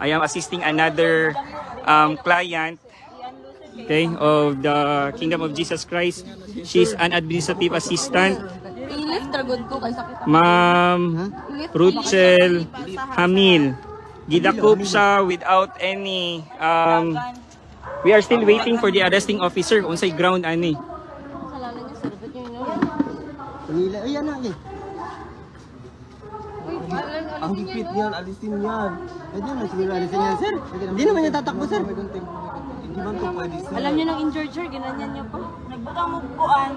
I am assisting another um, client okay, of the Kingdom of Jesus Christ. She's an administrative assistant. Ma'am Ruchel Hamil. Gidakop siya without any um, we are still waiting for the arresting officer unsay ground ani. Kanila, ay yan na eh. Uy, alam, alam Ang higpit niyan, alisin yan. Pwede naman siguro alisin yan, sir. Hindi naman yan tatakbo, sir. Hindi man to pwede sir. Alam niyo nang injured, sir. Ginanyan niyo pa. Nagbutang mo bukuan.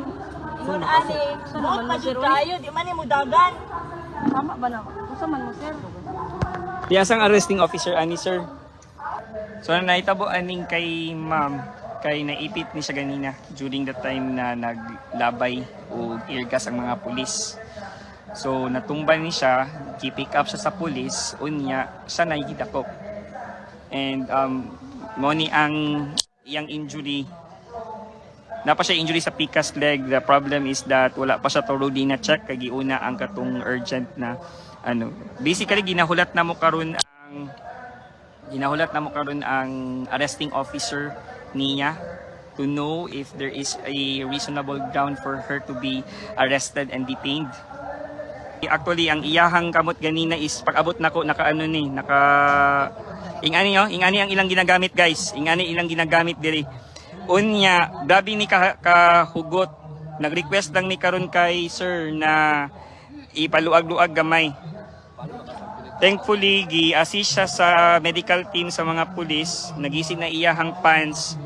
Ingon ani, buot pa jud kayo, di man mo dagan. Tama ba na? Kusa man mo, sir. Tiyasang arresting officer ani sir. So naitabo aning kay ma'am kay naipit ni siya ganina during the time na naglabay o tear gas ang mga pulis. So natumban ni siya, pick up siya sa pulis, unya siya nakikidakop. And um mo ni ang iyang injury Napa siya injury sa picas leg. The problem is that wala pa siya thoroughly na check kay giuna ang katong urgent na ano. Basically ginahulat na mo karon ang ginahulat na mo karon ang arresting officer niya to know if there is a reasonable ground for her to be arrested and detained. Actually, ang iyahang kamot ganina is pag-abot nako naka ano ni, naka ingani yo, ingani ang ilang ginagamit guys. Ingani ilang ginagamit diri. Unya, gabi ni ka, kahugot. Nag-request lang ni karon kay sir na ipaluag-luag gamay. Thankfully, gi-assist siya sa medical team sa mga pulis. Nagising na iyahang pants.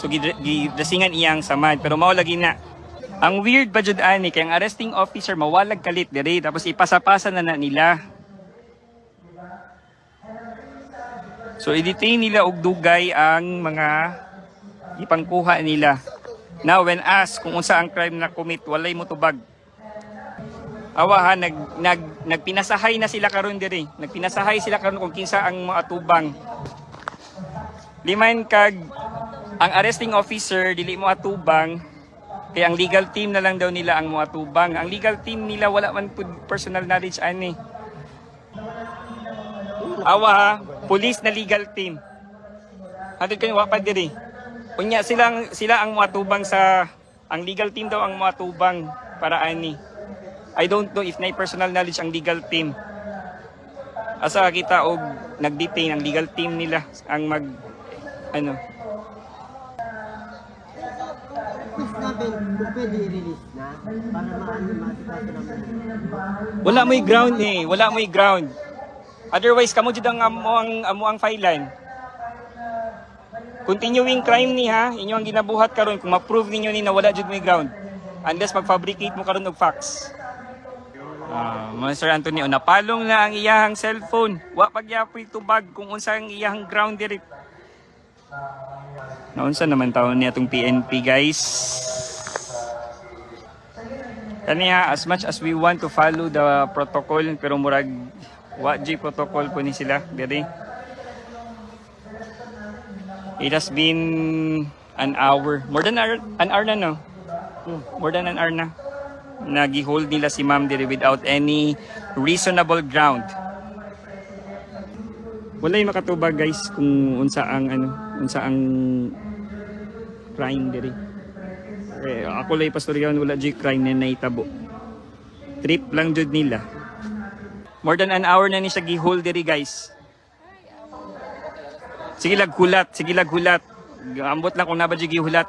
So, gid- gidasingan iyang samad. Pero mao lagi na. Ang weird ba jud ani kay ang arresting officer mawalag kalit diri tapos ipasa-pasa na na nila. So i-detain nila og dugay ang mga ipangkuha nila. Now when asked kung unsa ang crime na commit, walay mo tubag. Awa ha, nag, nag, nagpinasahay na sila karon diri. Nagpinasahay sila karon kung kinsa ang mga atubang. Liman kag ang arresting officer dili mo atubang kaya ang legal team na lang daw nila ang mga atubang. Ang legal team nila wala man pud personal knowledge ani. Awa ha, police na legal team. Hatid kayo wa pa diri. Unya silang sila ang muatubang sa ang legal team daw ang muatubang para ani. I don't know if na personal knowledge ang legal team. Asa kita og nag-detain ang legal team nila ang mag ano Request namin kung pwede i-release na para maano namin. wala mo'y ground eh wala mo'y ground otherwise kamo jud ang amo ang amo ang fileline continuing crime ni ha inyo ang ginabuhat karon kung ma-prove ninyo ni na wala jud mo'y ground unless mag-fabricate mo karon og facts Ah, Mr. Antonio, napalong na ang iyahang cellphone. Wa pagyapoy tubag kung unsa ang iyahang ground diri. Naunsa naman taon niya itong PNP guys. Kaniya, as much as we want to follow the protocol, pero murag wa protocol po ni sila diri. It has been an hour. More than an hour na no? More than an hour na. Nagi-hold nila si ma'am diri without any reasonable ground. Wala yung makatubag guys kung unsa ang ano, unsa ang crime diri. Eh, ako lay pastoryawan wala jud crime na naitabo. Trip lang jud nila. More than an hour na ni siya gi-hold diri guys. Sige lag hulat, sige lag hulat. Ambot lang kung naba jud gihulat.